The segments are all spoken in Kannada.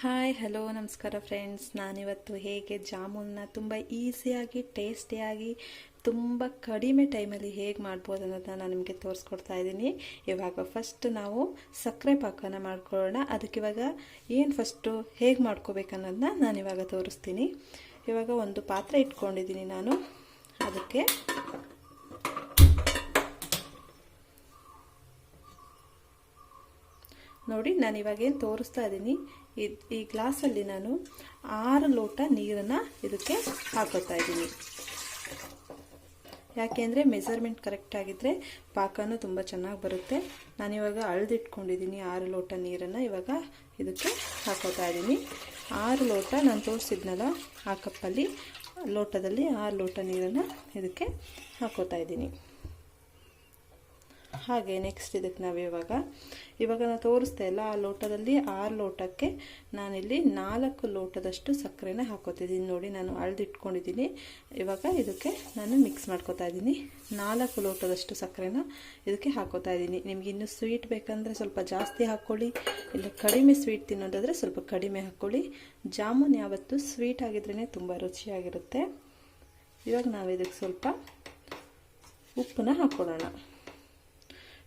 ಹಾಯ್ ಹಲೋ ನಮಸ್ಕಾರ ಫ್ರೆಂಡ್ಸ್ ನಾನಿವತ್ತು ಹೇಗೆ ಜಾಮೂನ್ನ ತುಂಬ ಈಸಿಯಾಗಿ ಟೇಸ್ಟಿಯಾಗಿ ತುಂಬ ಕಡಿಮೆ ಟೈಮಲ್ಲಿ ಹೇಗೆ ಮಾಡ್ಬೋದು ಅನ್ನೋದನ್ನ ನಾನು ನಿಮಗೆ ತೋರಿಸ್ಕೊಡ್ತಾ ಇದ್ದೀನಿ. ಇವಾಗ ಫಸ್ಟ್ ನಾವು ಸಕ್ಕರೆ ಪಾಕನ ಮಾಡ್ಕೊಳ್ಳೋಣ. ಅದಕ್ಕೆ ಇವಾಗ ಏನು ಫಸ್ಟು ಹೇಗೆ ಮಾಡ್ಕೋಬೇಕನ್ನೋದನ್ನ ನಾನು ಇವಾಗ ತೋರಿಸ್ತೀನಿ. ಇವಾಗ ಒಂದು ಪಾತ್ರೆ ಇಟ್ಕೊಂಡಿದ್ದೀನಿ ನಾನು. ಅದಕ್ಕೆ ನೋಡಿ, ನಾನು ಇವಾಗೇನು ತೋರಿಸ್ತಾ ಇದ್ದೀನಿ ಈ ಗ್ಲಾಸಲ್ಲಿ ನಾನು ಆರು ಲೋಟ ನೀರನ್ನು ಇದಕ್ಕೆ ಹಾಕೋತಾ ಇದ್ದೀನಿ ಯಾಕೆಂದರೆ ಮೆಸರ್ಮೆಂಟ್ ಕರೆಕ್ಟ್ ಆಗಿದ್ದರೆ ಪಾಕನೂ ತುಂಬ ಚೆನ್ನಾಗಿ ಬರುತ್ತೆ. ನಾನಿವಾಗ ಅಳ್ದಿಟ್ಕೊಂಡಿದ್ದೀನಿ ಆರು ಲೋಟ ನೀರನ್ನು ಇವಾಗ ಇದಕ್ಕೆ ಹಾಕೋತಾ ಇದ್ದೀನಿ ಆರು ಲೋಟ ನಾನು ತೋರಿಸಿದ್ನಲ್ಲ, ಆ ಕಪ್ಪಲ್ಲಿ ಲೋಟದಲ್ಲಿ ಆರು ಲೋಟ ನೀರನ್ನು ಇದಕ್ಕೆ ಹಾಕೋತಾ ಇದ್ದೀನಿ ಹಾಗೆ ನೆಕ್ಸ್ಟ್ ಇದಕ್ಕೆ ನಾವು ಇವಾಗ ಇವಾಗ ನಾನು ತೋರಿಸ್ತಾ ಇಲ್ಲ, ಆ ಲೋಟದಲ್ಲಿ ಆರು ಲೋಟಕ್ಕೆ ನಾನಿಲ್ಲಿ ನಾಲ್ಕು ಲೋಟದಷ್ಟು ಸಕ್ಕರೆನ ಹಾಕೋತಿದ್ದೀನಿ. ನೋಡಿ, ನಾನು ಅಳ್ದಿಟ್ಕೊಂಡಿದ್ದೀನಿ. ಇವಾಗ ಇದಕ್ಕೆ ನಾನು ಮಿಕ್ಸ್ ಮಾಡ್ಕೋತಾ ಇದ್ದೀನಿ. ನಾಲ್ಕು ಲೋಟದಷ್ಟು ಸಕ್ಕರೆನ ಇದಕ್ಕೆ ಹಾಕೋತಾ ಇದ್ದೀನಿ. ನಿಮ್ಗೆ ಇನ್ನೂ ಸ್ವೀಟ್ ಬೇಕಂದರೆ ಸ್ವಲ್ಪ ಜಾಸ್ತಿ ಹಾಕ್ಕೊಳ್ಳಿ ಇಲ್ಲ ಕಡಿಮೆ ಸ್ವೀಟ್ ತಿನ್ನೋದಾದರೆ ಸ್ವಲ್ಪ ಕಡಿಮೆ ಹಾಕ್ಕೊಳ್ಳಿ ಜಾಮೂನ್ ಯಾವತ್ತು ಸ್ವೀಟ್ ಆಗಿದ್ರೇ ತುಂಬ ರುಚಿಯಾಗಿರುತ್ತೆ. ಇವಾಗ ನಾವು ಇದಕ್ಕೆ ಸ್ವಲ್ಪ ಉಪ್ಪನ್ನ ಹಾಕ್ಕೊಳ್ಳೋಣ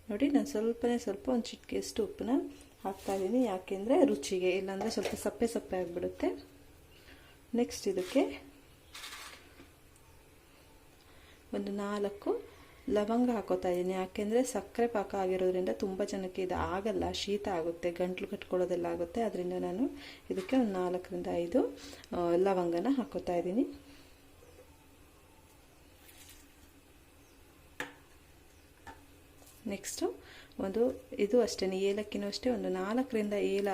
ನೋಡಿ, ನಾನು ಸ್ವಲ್ಪನೇ ಸ್ವಲ್ಪ ಒಂದು ಚಿಟಿಕೆಯಷ್ಟು ಉಪ್ಪನ್ನ ಹಾಕ್ತಾಯಿದ್ದೀನಿ ಯಾಕೆಂದರೆ ರುಚಿಗೆ, ಇಲ್ಲಾಂದರೆ ಸ್ವಲ್ಪ ಸಪ್ಪೆ ಸಪ್ಪೆ ಆಗಿಬಿಡುತ್ತೆ. ನೆಕ್ಸ್ಟ್ ಇದಕ್ಕೆ ಒಂದು ನಾಲ್ಕು ಲವಂಗ ಹಾಕೋತಾ ಇದ್ದೀನಿ ಯಾಕೆಂದರೆ ಸಕ್ಕರೆ ಪಾಕ ಆಗಿರೋದ್ರಿಂದ ತುಂಬ ಜನಕ್ಕೆ ಇದು ಆಗಲ್ಲ. ಶೀತ ಆಗುತ್ತೆ, ಗಂಟ್ಲು ಕಟ್ಕೊಳ್ಳೋದೆಲ್ಲ ಆಗುತ್ತೆ. ಅದರಿಂದ ನಾನು ಇದಕ್ಕೆ ಒಂದು ನಾಲ್ಕರಿಂದ ಐದು ಲವಂಗನ ಹಾಕೋತಾ ಇದ್ದೀನಿ ನೆಕ್ಸ್ಟು ಒಂದು ಇದು ಅಷ್ಟೇ ಏಲಕ್ಕಿನೂ ಅಷ್ಟೇ, ಒಂದು ನಾಲ್ಕರಿಂದ ಏಲ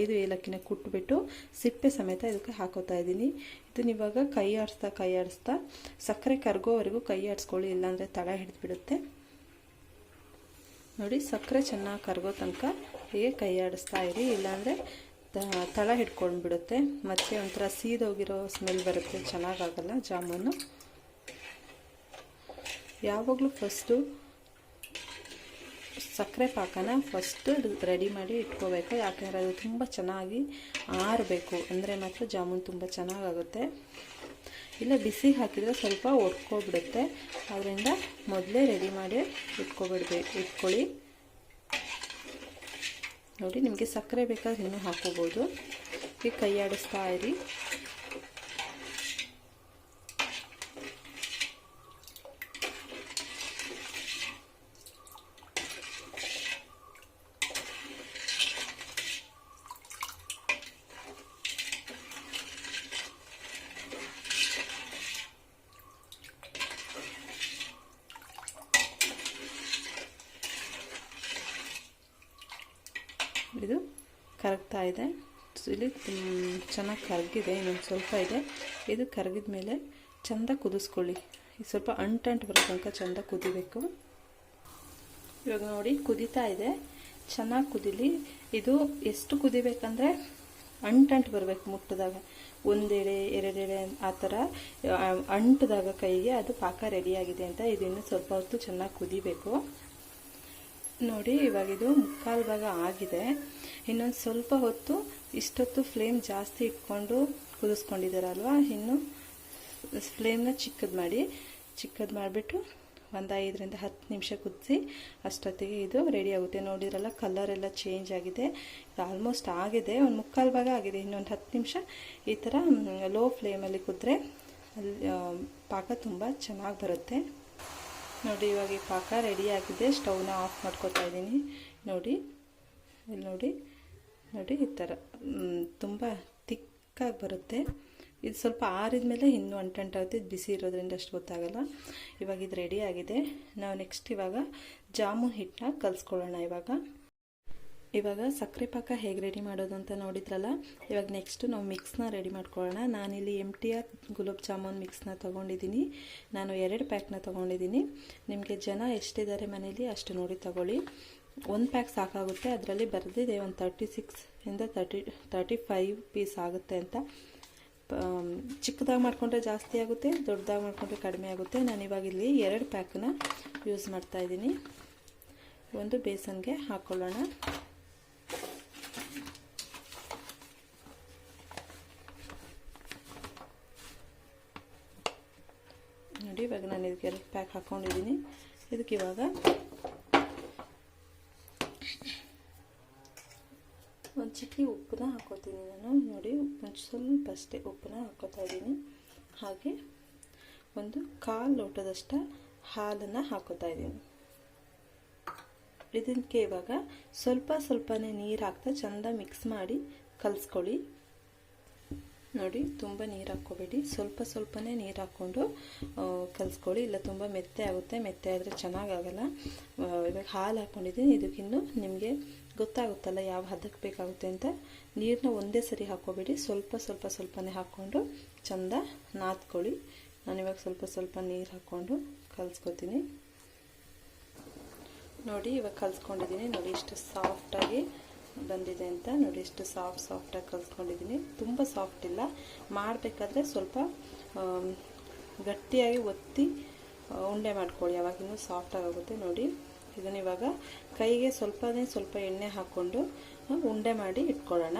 ಐದು ಏಲಕ್ಕಿನ ಕುಟ್ಬಿಟ್ಟು ಸಿಪ್ಪೆ ಸಮೇತ ಇದಕ್ಕೆ ಹಾಕೋತಾ ಇದ್ದೀನಿ. ಇದನ್ನ ಇವಾಗ ಕೈ ಆಡಿಸ್ತಾ ಕೈ ಆಡಿಸ್ತಾ ಸಕ್ಕರೆ ಕರ್ಗೋವರೆಗೂ ಕೈ ಆಡಿಸ್ಕೊಳ್ಳಿ ಇಲ್ಲಾಂದರೆ ತಳ ಹಿಡಿದ್ಬಿಡುತ್ತೆ. ನೋಡಿ, ಸಕ್ಕರೆ ಚೆನ್ನಾಗಿ ಕರ್ಗೋ ತನಕ ಹೀಗೆ ಕೈ ಆಡಿಸ್ತಾ ಇರಿ, ಇಲ್ಲಾಂದರೆ ತಳ ಹಿಡ್ಕೊಂಡ್ಬಿಡುತ್ತೆ. ಮತ್ತು ಒಂಥರ ಸೀದೋಗಿರೋ ಸ್ಮೆಲ್ ಬರುತ್ತೆ ಚೆನ್ನಾಗಾಗಲ್ಲ ಜಾಮೂನು. ಯಾವಾಗಲೂ ಫಸ್ಟು ಸಕ್ಕರೆ ಪಾಕನ ಫಸ್ಟ್ ರೆಡಿ ಮಾಡಿ ಇಟ್ಕೋಬೇಕು. ಯಾಕೆಂದರೆ ಅದು ತುಂಬ ಚೆನ್ನಾಗಿ ಆರಬೇಕು. ಅಂದರೆ ಮಾತ್ರ ಜಾಮೂನ್ ತುಂಬ ಚೆನ್ನಾಗಾಗುತ್ತೆ. ಇಲ್ಲ, ಬಿಸಿ ಹಾಕಿದರೆ ಸ್ವಲ್ಪ ಒಡ್ಕೊಬಿಡುತ್ತೆ ಅದರಿಂದ ಮೊದಲೇ ರೆಡಿ ಮಾಡಿ ಇಟ್ಕೋಬಿಡ್ಬೇಕು ಇಟ್ಕೊಳ್ಳಿ. ನೋಡಿ, ನಿಮಗೆ ಸಕ್ಕರೆ ಬೇಕಾದ್ರೆ ಇನ್ನೂ ಹಾಕೋಬೋದು ಈಗ ಕೈ ಆಡಿಸ್ತಾ ಇರಿ. ಇದು ಕರಗ್ತಾ ಇದೆ. ಇಲ್ಲಿ ಚೆನ್ನಾಗಿ ಕರಗಿದೆ, ಇನ್ನೊಂದು ಸ್ವಲ್ಪ ಇದೆ. ಇದು ಕರಗಿದ ಮೇಲೆ ಚೆಂದ ಕುದಿಸ್ಕೊಳ್ಳಿ. ಸ್ವಲ್ಪ ಅಂಟಂಟು ಬರೋ ತನಕ ಚೆಂದ ಕುದಿಬೇಕು. ಇವಾಗ ನೋಡಿ, ಕುದೀತಾ ಇದೆ. ಚೆನ್ನಾಗಿ ಕುದಿಲಿ. ಇದು ಎಷ್ಟು ಕುದಿಬೇಕಂದ್ರೆ ಅಂಟಂಟು ಬರಬೇಕು ಮುಟ್ಟಿದಾಗ. ಒಂದೆಡೆ ಎರಡೆಳೆ ಆ ಥರ ಅಂಟಿದಾಗ ಕೈಗೆ ಅದು ಪಾಕ ರೆಡಿಯಾಗಿದೆ ಅಂತ ಇದನ್ನು ಸ್ವಲ್ಪ ಹೊತ್ತು ಚೆನ್ನಾಗಿ ಕುದಿಬೇಕು. ನೋಡಿ, ಇವಾಗ ಇದು ಮುಕ್ಕಾಲು ಭಾಗ ಆಗಿದೆ. ಇನ್ನೊಂದು ಸ್ವಲ್ಪ ಹೊತ್ತು ಇಷ್ಟೊತ್ತು ಫ್ಲೇಮ್ ಜಾಸ್ತಿ ಇಟ್ಕೊಂಡು ಕುದಿಸ್ಕೊಂಡಿದ್ದಾರಲ್ವ? ಇನ್ನು ಫ್ಲೇಮ್ನ ಚಿಕ್ಕದು ಮಾಡಿ, ಚಿಕ್ಕದು ಮಾಡಿಬಿಟ್ಟು ಒಂದು ಐದರಿಂದ ಹತ್ತು ನಿಮಿಷ ಕುದಿಸಿ ಅಷ್ಟೊತ್ತಿಗೆ ಇದು ರೆಡಿ ಆಗುತ್ತೆ. ನೋಡಿದ್ರಲ್ಲ ಕಲರ್ ಎಲ್ಲ ಚೇಂಜ್ ಆಗಿದೆ. ಇದು ಆಲ್ಮೋಸ್ಟ್ ಆಗಿದೆ. ಒಂದು ಮುಕ್ಕಾಲು ಭಾಗ ಆಗಿದೆ. ಇನ್ನೊಂದು ಹತ್ತು ನಿಮಿಷ ಈ ಥರ ಲೋ ಫ್ಲೇಮಲ್ಲಿ ಕುದ್ರೆ ಅಲ್ಲಿ ಪಾಕ ತುಂಬ ಚೆನ್ನಾಗಿ ಬರುತ್ತೆ. ನೋಡಿ, ಇವಾಗ ಈ ಪಾಕ ರೆಡಿಯಾಗಿದೆ ಸ್ಟೌವ್ನ ಆಫ್ ಮಾಡ್ಕೊತಾ ಇದ್ದೀನಿ. ನೋಡಿ, ಇಲ್ಲಿ ನೋಡಿ ನೋಡಿ ಈ ಥರ. ತುಂಬ ತಿಕ್ಕಾಗಿ ಬರುತ್ತೆ. ಇದು ಸ್ವಲ್ಪ ಆರಿದ ಮೇಲೆ ಇನ್ನೂ ಅಂಟಂಟಾಗುತ್ತೆ ಇದು ಬಿಸಿ ಇರೋದ್ರಿಂದ ಅಷ್ಟು ಗೊತ್ತಾಗಲ್ಲ. ಇವಾಗ ಇದು ರೆಡಿ ಆಗಿದೆ. ನಾವು ನೆಕ್ಸ್ಟ್ ಇವಾಗ ಜಾಮೂನ್ ಹಿಟ್ಟನ್ನ ಕಲಿಸ್ಕೊಳ್ಳೋಣ ಇವಾಗ. ಇವಾಗ ಸಕ್ಕರೆ ಪಾಕ ಹೇಗೆ ರೆಡಿ ಮಾಡೋದು ಅಂತ ನೋಡಿದ್ರಲ್ಲ? ಇವಾಗ ನೆಕ್ಸ್ಟು ನಾವು ಮಿಕ್ಸ್ನ ರೆಡಿ ಮಾಡ್ಕೊಳ್ಳೋಣ. ನಾನಿಲ್ಲಿ M T R gulab jamun ಮಿಕ್ಸ್ನ ತೊಗೊಂಡಿದ್ದೀನಿ. ನಾನು ಎರಡು ಪ್ಯಾಕ್ನ ತೊಗೊಂಡಿದ್ದೀನಿ. ನಿಮಗೆ ಜನ ಎಷ್ಟಿದ್ದಾರೆ ಮನೇಲಿ ಅಷ್ಟು ನೋಡಿ ತಗೊಳ್ಳಿ. ಒಂದು ಪ್ಯಾಕ್ ಸಾಕಾಗುತ್ತೆ. ಅದರಲ್ಲಿ ಬರೆದಿದೆ ಒಂದು thirty six thirty thirty five piece ಆಗುತ್ತೆ ಅಂತ. ಚಿಕ್ಕದಾಗಿ ಮಾಡಿಕೊಂಡ್ರೆ ಜಾಸ್ತಿ ಆಗುತ್ತೆ, ದೊಡ್ಡದಾಗಿ ಮಾಡಿಕೊಂಡ್ರೆ ಕಡಿಮೆ ಆಗುತ್ತೆ. ನಾನು ಇವಾಗ ಇಲ್ಲಿ ಎರಡು ಪ್ಯಾಕನ್ನ ಯೂಸ್ ಮಾಡ್ತಾಯಿದ್ದೀನಿ ಒಂದು ಬೇಸನ್ಗೆ ಹಾಕ್ಕೊಳ್ಳೋಣ ಕಲಿಸ್ಕೊಂಡಿದ್ದೀನಿ ಇದಕ್ಕೆ ಇವಾಗ ಒಂದು ಚಿಕ್ಕಿ ಉಪ್ಪನ್ನ ಹಾಕೋತೀನಿ ನಾನು. ನೋಡಿ ಒಂದು ಸ್ವಲ್ಪ ಅಷ್ಟೇ ಉಪ್ಪನ್ನ ಹಾಕೋತಾ ಇದ್ದೀನಿ ಹಾಗೆ ಒಂದು ಕಾಲು ಲೋಟದಷ್ಟು ಹಾಲನ್ನು ಹಾಕೋತಾ ಇದ್ದೀನಿ ಇದಕ್ಕೆ ಇವಾಗ ಸ್ವಲ್ಪ ಸ್ವಲ್ಪನೇ ನೀರು ಹಾಕ್ತಾ ಚೆಂದ ಮಿಕ್ಸ್ ಮಾಡಿ ಕಲಿಸ್ಕೊಳ್ಳಿ. ನೋಡಿ, ತುಂಬ ನೀರು ಹಾಕ್ಕೋಬೇಡಿ. ಸ್ವಲ್ಪ ಸ್ವಲ್ಪನೇ ನೀರು ಹಾಕ್ಕೊಂಡು ಕಲಿಸ್ಕೊಳ್ಳಿ. ಇಲ್ಲ, ತುಂಬ ಮೆತ್ತೆ ಆಗುತ್ತೆ. ಮೆತ್ತೆ ಆದರೆ ಚೆನ್ನಾಗಾಗಲ್ಲ. ಇವಾಗ ಹಾಲು ಹಾಕ್ಕೊಂಡಿದ್ದೀನಿ ಇದಕ್ಕಿನ್ನೂ ನಿಮಗೆ ಗೊತ್ತಾಗುತ್ತಲ್ಲ ಯಾವ ಹದಕ್ಕೆ ಬೇಕಾಗುತ್ತೆ ಅಂತ. ನೀರನ್ನ ಒಂದೇ ಸರಿ ಹಾಕ್ಕೋಬೇಡಿ. ಸ್ವಲ್ಪ ಸ್ವಲ್ಪ ಸ್ವಲ್ಪನೇ ಹಾಕ್ಕೊಂಡು ಚೆಂದ ನಾದ್ಕೊಳ್ಳಿ. ನಾನಿವಾಗ ಸ್ವಲ್ಪ ಸ್ವಲ್ಪ ನೀರು ಹಾಕ್ಕೊಂಡು ಕಲಿಸ್ಕೊತೀನಿ. ನೋಡಿ, ಇವಾಗ ಕಲಿಸ್ಕೊಂಡಿದ್ದೀನಿ. ನೋಡಿ, ಇಷ್ಟು ಸಾಫ್ಟಾಗಿ ಬಂದಿದೆ ಅಂತ ನೋಡಿ, ಎಷ್ಟು ಸಾಫ್ಟ್ ಸಾಫ್ಟಾಗಿ ಕಲಿಸ್ಕೊಂಡಿದ್ದೀನಿ ತುಂಬ ಸಾಫ್ಟ್ ಇಲ್ಲ. ಮಾಡಬೇಕಾದ್ರೆ ಸ್ವಲ್ಪ ಗಟ್ಟಿಯಾಗಿ ಒತ್ತಿ ಉಂಡೆ ಮಾಡ್ಕೊಳ್ಳಿ. ಅವಾಗಿನ್ನೂ ಸಾಫ್ಟ್ ಆಗುತ್ತೆ ನೋಡಿ. ಇದನ್ನು ಇವಾಗ ಕೈಗೆ ಸ್ವಲ್ಪನೇ ಸ್ವಲ್ಪ ಎಣ್ಣೆ ಹಾಕ್ಕೊಂಡು ಉಂಡೆ ಮಾಡಿ ಇಟ್ಕೊಳ್ಳೋಣ.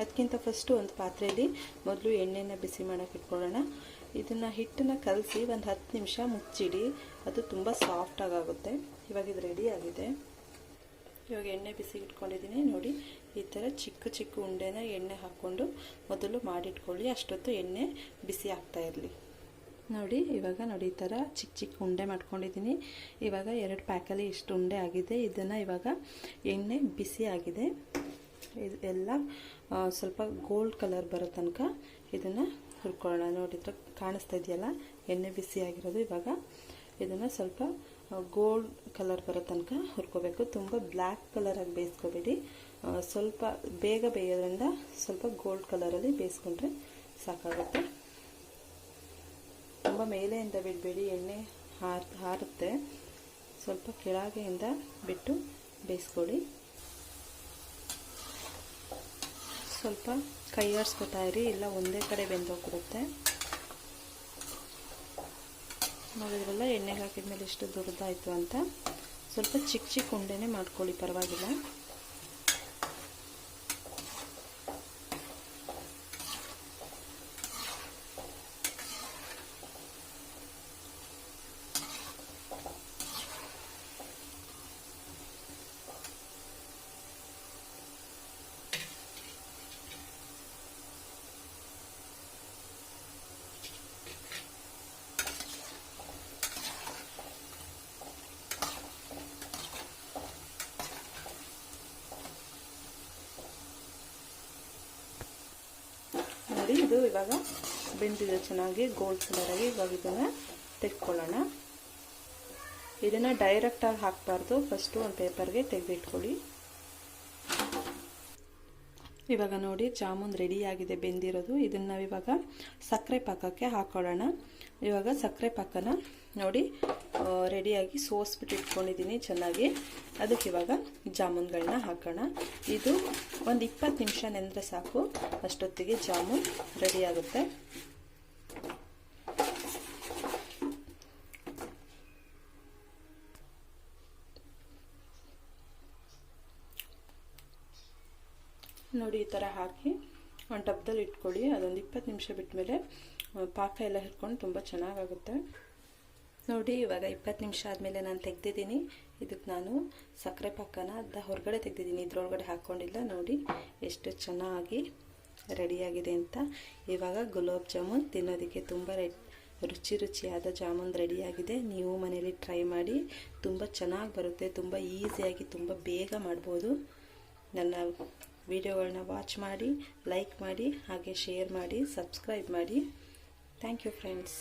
ಅದಕ್ಕಿಂತ ಫಸ್ಟು ಒಂದು ಪಾತ್ರೆಯಲ್ಲಿ ಮೊದಲು ಎಣ್ಣೆನ ಬಿಸಿ ಮಾಡೋಕೆ ಇಟ್ಕೊಳ್ಳೋಣ. ಇದನ್ನು ಹಿಟ್ಟನ್ನು ಕಲಸಿ ಒಂದು ಹತ್ತು ನಿಮಿಷ ಮುಚ್ಚಿಡಿ. ಅದು ತುಂಬ ಸಾಫ್ಟಾಗುತ್ತೆ ಇವಾಗ ಇದು ರೆಡಿ ಆಗಿದೆ. ಇವಾಗ ಎಣ್ಣೆ ಬಿಸಿ ಇಟ್ಕೊಂಡಿದ್ದೀನಿ. ನೋಡಿ, ಈ ಥರ ಚಿಕ್ಕ ಚಿಕ್ಕ ಉಂಡೆನ ಎಣ್ಣೆ ಹಾಕ್ಕೊಂಡು ಮೊದಲು ಮಾಡಿಟ್ಕೊಳ್ಳಿ. ಅಷ್ಟೊತ್ತು ಎಣ್ಣೆ ಬಿಸಿ ಆಗ್ತಾ ಇರಲಿ. ನೋಡಿ, ಇವಾಗ ನೋಡಿ, ಈ ಥರ ಚಿಕ್ಕ ಚಿಕ್ಕ ಉಂಡೆ ಮಾಡ್ಕೊಂಡಿದ್ದೀನಿ. ಇವಾಗ ಎರಡು ಪ್ಯಾಕಲ್ಲಿ ಇಷ್ಟು ಉಂಡೆ ಆಗಿದೆ. ಇದನ್ನು ಇವಾಗ ಎಣ್ಣೆ ಬಿಸಿ ಆಗಿದೆ. ಇದು ಎಲ್ಲ ಸ್ವಲ್ಪ ಗೋಲ್ಡ್ ಕಲರ್ ಬರೋ ತನಕ ಇದನ್ನು ಹುರ್ಕೊಳ್ಳೋಣ. ನೋಡಿ ಕಾಣಿಸ್ತಾ ಇದೆಯಲ್ಲ? ಎಣ್ಣೆ ಬಿಸಿ ಆಗಿರೋದು. ಇವಾಗ ಇದನ್ನು ಸ್ವಲ್ಪ ಗೋಲ್ಡ್ ಕಲರ್ ಬರೋ ತನಕ ಹುರ್ಕೋಬೇಕು. ತುಂಬ ಬ್ಲ್ಯಾಕ್ ಕಲರಾಗಿ ಬೇಯಿಸ್ಕೋಬೇಡಿ. ಸ್ವಲ್ಪ ಬೇಗ ಬೇಯೋದ್ರಿಂದ ಸ್ವಲ್ಪ ಗೋಲ್ಡ್ ಕಲರಲ್ಲಿ ಬೇಯಿಸ್ಕೊಂಡ್ರೆ ಸಾಕಾಗುತ್ತೆ. ತುಂಬ ಮೇಲೆಯಿಂದ ಬಿಡಬೇಡಿ, ಎಣ್ಣೆ ಹಾರ್, ಹಾರುತ್ತೆ. ಸ್ವಲ್ಪ ಕೆಳಗೆಯಿಂದ ಬಿಟ್ಟು ಬೇಯಿಸ್ಕೊಳ್ಳಿ. ಸ್ವಲ್ಪ ಕೈ ಆಡಿಸ್ಕೊತಾ ಇರಿ, ಇಲ್ಲ ಒಂದೇ ಕಡೆ ಬೆಂದೋಗ್ಬಿಡುತ್ತೆ. ನೋಡಿದ್ರಲ್ಲ ಎಣ್ಣೆಗೆ ಹಾಕಿದ್ಮೇಲೆ ಎಷ್ಟು ದೊಡ್ಡದಾಯಿತು ಅಂತ. ಸ್ವಲ್ಪ ಚಿಕ್ಕ ಚಿಕ್ಕ ಉಂಡೆನೇ ಮಾಡ್ಕೊಳ್ಳಿ ಪರವಾಗಿಲ್ಲ. ನೋಡಿ ಇದು ಇವಾಗ ಬೆಂದಿದೆ ಚೆನ್ನಾಗಿ ಗೋಲ್ಡ್ ಕಲರಾಗಿ ಇವಾಗ ಇದನ್ನು ತೆಗೆದುಕೊಳ್ಳೋಣ ಇದನ್ನು ಡೈರೆಕ್ಟಾಗಿ ಹಾಕಬಾರ್ದು. ಫಸ್ಟು ಒಂದು ಪೇಪರ್ಗೆ ತೆಗೆದಿಟ್ಕೊಳ್ಳಿ. ಇವಾಗ ನೋಡಿ, ಜಾಮೂನ್ ರೆಡಿಯಾಗಿದೆ ಬೆಂದಿರೋದು. ಇದನ್ನು ಇವಾಗ ಸಕ್ಕರೆ ಪಾಕಕ್ಕೆ ಹಾಕೊಳ್ಳೋಣ. ಇವಾಗ ಸಕ್ಕರೆ ಪಾಕನ ನೋಡಿ ರೆಡಿಯಾಗಿ ಸೋಸ್ಬಿಟ್ಟು ಇಟ್ಕೊಂಡಿದ್ದೀನಿ ಚೆನ್ನಾಗಿ. ಅದಕ್ಕೆ ಇವಾಗ ಜಾಮೂನ್ಗಳನ್ನ ಹಾಕೋಣ. ಇದು ಒಂದು ಇಪ್ಪತ್ತು ನಿಮಿಷ ನೆಂದರೆ ಸಾಕು. ಅಷ್ಟೊತ್ತಿಗೆ ಜಾಮೂನ್ ರೆಡಿ ಆಗುತ್ತೆ. ನೋಡಿ, ಈ ಥರ ಹಾಕಿ ಒಂದು ಟಬ್ದಲ್ಲಿ ಇಟ್ಕೊಳ್ಳಿ. ಅದೊಂದು ಇಪ್ಪತ್ತು ನಿಮಿಷ ಬಿಟ್ಟ ಮೇಲೆ ಪಾಕ ಎಲ್ಲ ಹಿಡ್ಕೊಂಡು ತುಂಬ ಚೆನ್ನಾಗಾಗುತ್ತೆ. ನೋಡಿ, ಇವಾಗ ಇಪ್ಪತ್ತು ನಿಮಿಷ ಆದಮೇಲೆ ನಾನು ತೆಗ್ದಿದ್ದೀನಿ. ಇದಕ್ಕೆ ನಾನು ಸಕ್ಕರೆ ಪಕ್ಕನ ಅದ ಹೊರಗಡೆ ತೆಗ್ದಿದ್ದೀನಿ. ಇದ್ರೊಳಗಡೆ ಹಾಕ್ಕೊಂಡಿಲ್ಲ ನೋಡಿ, ಎಷ್ಟು ಚೆನ್ನಾಗಿ ರೆಡಿಯಾಗಿದೆ ಅಂತ. ಇವಾಗ ಗುಲಾಬ್ ಜಾಮೂನ್ ತಿನ್ನೋದಕ್ಕೆ ತುಂಬ ರುಚಿ ರುಚಿಯಾದ ಜಾಮೂನ್ ರೆಡಿಯಾಗಿದೆ. ನೀವು ಮನೇಲಿ ಟ್ರೈ ಮಾಡಿ. ತುಂಬ ಚೆನ್ನಾಗಿ ಬರುತ್ತೆ. ತುಂಬ ಈಸಿಯಾಗಿ ತುಂಬ ಬೇಗ ಮಾಡ್ಬೋದು. ನನ್ನ ವಿಡಿಯೋಗಳನ್ನ ವಾಚ್ ಮಾಡಿ, ಲೈಕ್ ಮಾಡಿ, ಹಾಗೆ ಶೇರ್ ಮಾಡಿ, ಸಬ್ಸ್ಕ್ರೈಬ್ ಮಾಡಿ. Thank you friends.